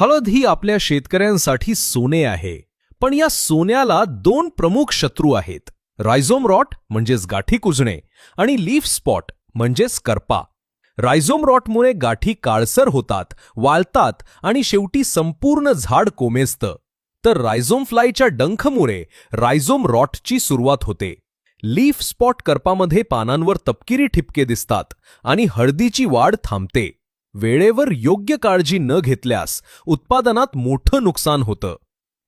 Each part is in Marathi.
हळद ही आपल्या शेतकऱ्यांसाठी सोने आहे. पण या सोन्याला दोन प्रमुख शत्रू आहेत. रायझोम रॉट म्हणजेच गाठी कुजणे आणि लीफ स्पॉट म्हणजेच करपा. रायझोम रॉटमुळे गाठी काळसर होतात वाळतात आणि शेवटी संपूर्ण झाड कोमेजतं. तर रायझोम फ्लायच्या डंखमुळे रायझोम रॉटची सुरुवात होते. लीफ स्पॉट करपामध्ये पानांवर तपकिरी ठिपके दिसतात आणि हळदीची वाढ थांबते. वेळेवर योग्य काळजी न घेतल्यास उत्पादनात मोठं नुकसान होतं.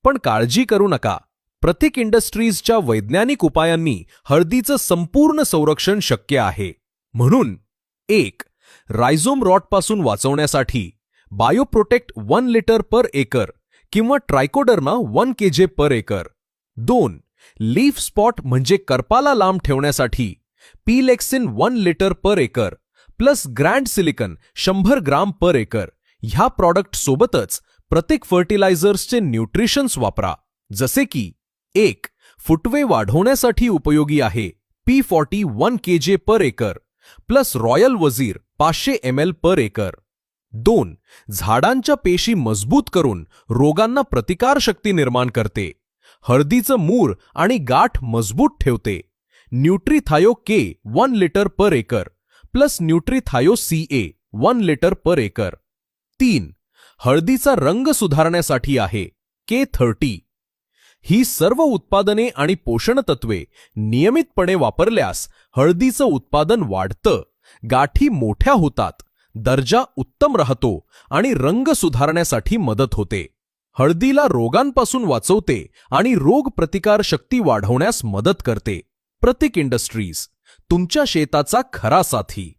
पण काळजी करू नका. प्रतीक इंडस्ट्रीजच्या वैज्ञानिक उपायांनी हळदीचं संपूर्ण संरक्षण शक्य आहे. म्हणून एक रायझोम रॉटपासून वाचवण्यासाठी bioprotect one litre per acre किंवा trichoderma one K G per acre. दोन लीफ स्पॉट म्हणजे करपाला लांब ठेवण्यासाठी पीलेक्सिन one litre per acre. Plus grand silicon शंभर ग्राम पर एकर. ह्या प्रॉडक्ट सोबतच प्रत्येक फर्टिलायझर्सचे न्यूट्रिशन्स वापरा. जसे की एक फुटवे वाढवण्यासाठी उपयोगी आहे P forty one K G per acre plus royal वजीर पाचशे एम एल पर एकर. दोन झाडांच्या पेशी मजबूत करून रोगांना प्रतिकारशक्ती निर्माण करते. हळदीचं मूर आणि गाठ मजबूत ठेवते. Nutrithio K one litre per acre. Plus nutrithio C A one litre per acre. तीन हळदीचा रंग सुधारण्यासाठी आहे के थर्टी. ही सर्व उत्पादने आणि पोषण तत्वे नियमितपणे वापरल्यास हळदीचं उत्पादन वाढतं गाठी मोठ्या होतात दर्जा उत्तम राहतो आणि रंग सुधारण्यासाठी मदत होते. हळदीला रोगांपासून वाचवते आणि रोग प्रतिकार शक्ती वाढवण्यास मदत करते. प्रतीक इंडस्ट्रीज तुमच्या शेताचा खरा साथी.